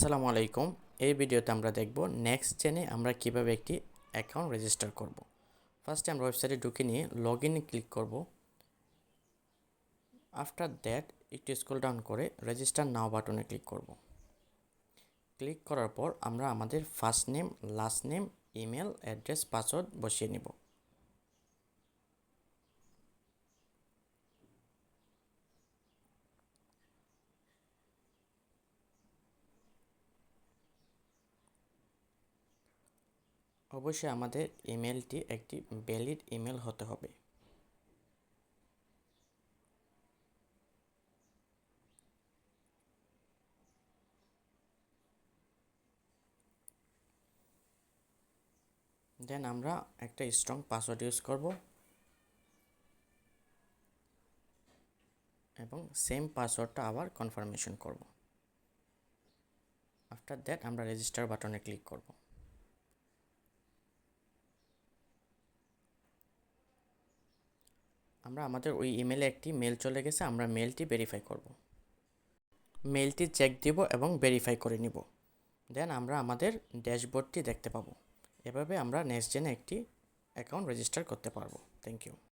আসসালামু আলাইকুম। এই ভিডিওতে আমরা দেখব নেক্সট চেনে আমরা কীভাবে একটি অ্যাকাউন্ট রেজিস্টার করব। ফার্স্টে আমরা ওয়েবসাইটে ঢুকে নিয়ে লগ ইনে ক্লিক করব। আফটার দ্যাট একটু স্ক্রল ডাউন করে রেজিস্টার নাও বাটনে ক্লিক করব। ক্লিক করার পর আমরা আমাদের first name last name email address password বসিয়ে নেব। অবশ্যই আমাদের ইমেলটি একটি ভ্যালিড ইমেল হতে হবে। দেন আমরা একটা স্ট্রং পাসওয়ার্ড ইউজ করব। এবং সেম পাসওয়ার্ডটা আবার কনফার্মেশন করব। আফটার দ্যাট আমরা রেজিস্টার বাটনে ক্লিক করব। আমরা আমাদের ওই ইমেলে একটি মেল চলে গেছে, আমরা মেলটি ভেরিফাই করব। মেলটি চেক দিব এবং ভেরিফাই করে নিব। দেন আমরা আমাদের ড্যাশবোর্ডটি দেখতে পাবো। এভাবে আমরা নেক্সট জেনে একটি অ্যাকাউন্ট রেজিস্টার করতে পারব। Thank you